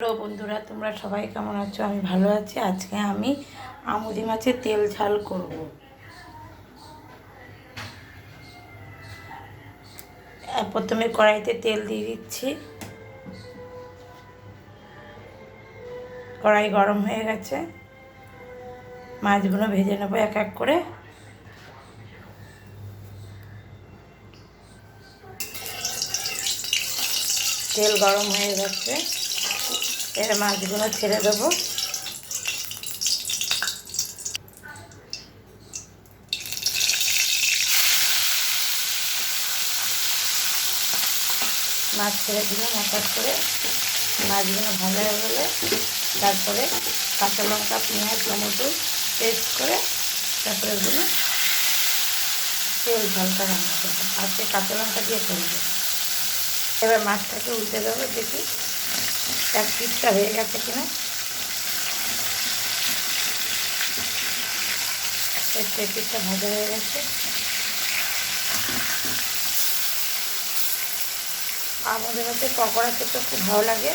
Hello বন্ধুরা, তোমরা সবাই কেমন আছো? আমি ভালো আছি। আজকে আমি আমুদি মাছের তেল ঝাল করব। প্রথমে কড়াইতে তেল দিয়ে দিচ্ছি। কড়াই গরম হয়ে গেছে। মাছগুলো ভেজে নেব এক এক করে। তেল গরম হয়ে গেছে। এর মাছগুলো ছেড়ে দেবো। মাছ ছেড়ে দিলাম হঠাৎ করে। মাছগুলো ভালো হয়ে গেলে তারপরে কাঁচা লঙ্কা, পেঁয়াজ, টমেটো পেস্ট করে তারপরে ওগুলো তেল, ঝালটা রান্না করব। আর আজকে কাঁচা লঙ্কা দিয়ে করব। এবার মাছটাকে উল্টে দেবো দেখি। এক পিসটা হয়ে গেছে কিনা? পিসটা ভাজা হয়ে গেছে। আমাদের মধ্যে পকোড়া খেতে খুব ভালো লাগে।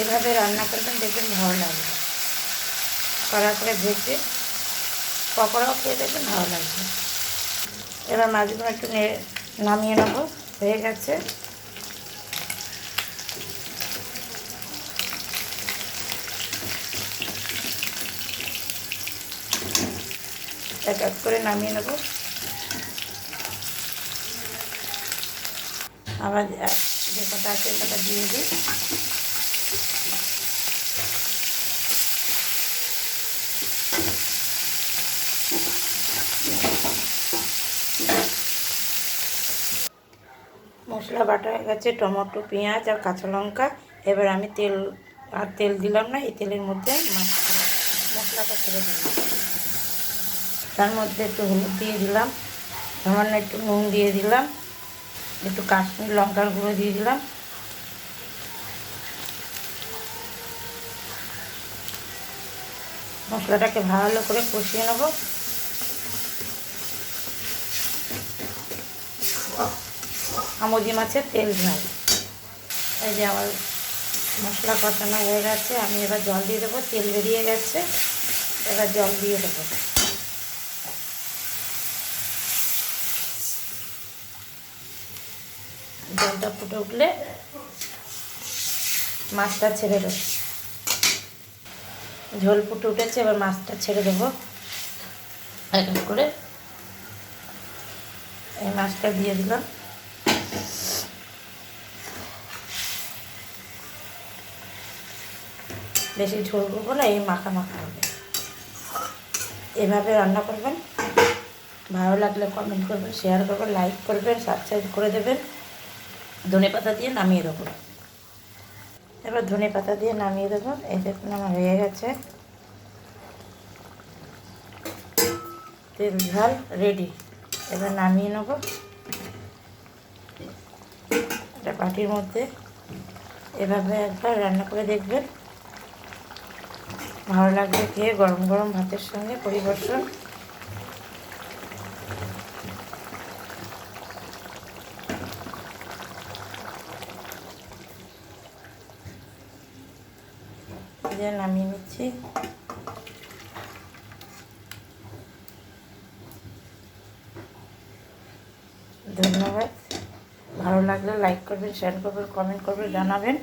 এভাবে রান্না করবেন দেখবেন ভালো লাগবে কড়া করে ভেজে পকোড়াও খেয়ে দেখবেন ভালো লাগবে। এবার মাছগুলো একটু নামিয়ে নেব। হয়ে গেছে। এক এক করে নামিয়ে নেব। আবার যে কটা আছে কটা দিয়ে দিই। মশলা বাটা হয়ে গেছে, টমেটো, পেঁয়াজ আর কাঁচা লঙ্কা। এবার আমি তেল, আর তেল দিলাম না, এই তেলের মধ্যে মশলাটা ছেড়ে দিলাম। তার মধ্যে একটু হলুদ দিয়ে দিলাম, সামান্য একটু নুন দিয়ে দিলাম, একটু কাশ্মীর লঙ্কার গুঁড়ো দিয়ে দিলাম। মশলাটাকে ভালো করে কষিয়ে নেব। আমদি মাছের তেল ঝাল। এই যে আমার মশলা কষানো হয়ে গেছে, আমি এবার জল দিয়ে দেবো, তেল বেরিয়ে গেছে, এবার জল দিয়ে দেবো। জলটা ফুটে উঠলে মাছটা ছেড়ে দেবো। ঝোল ফুটে উঠেছে, এবার মাছটা ছেড়ে দেবো। এক করে এই মাছটা দিয়ে দিলাম। বেশি ঝোল করব না, এই মাখা মাখা হবে। এভাবে রান্না করবেন। ভালো লাগলে কমেন্ট করবেন শেয়ার করবেন লাইক করবেন সাবস্ক্রাইব করে দেবেন। ধনে পাতা দিয়ে নামিয়ে দেবো। এবার ধনে পাতা দিয়ে নামিয়ে দেবো। এই দেখুন আমার হয়ে গেছে। তেল, ঝাল রেডি এবার নামিয়ে নেব। একটা পাটির মধ্যে। এভাবে একবার রান্না করে দেখবেন। ভালো লাগবে খেয়ে গরম গরম ভাতের সঙ্গে পরিবেশন। যে নামিয়ে নিচ্ছি ধন্যবাদ। ভালো লাগলে লাইক করবেন শেয়ার করবেন কমেন্ট করবেন জানাবেন।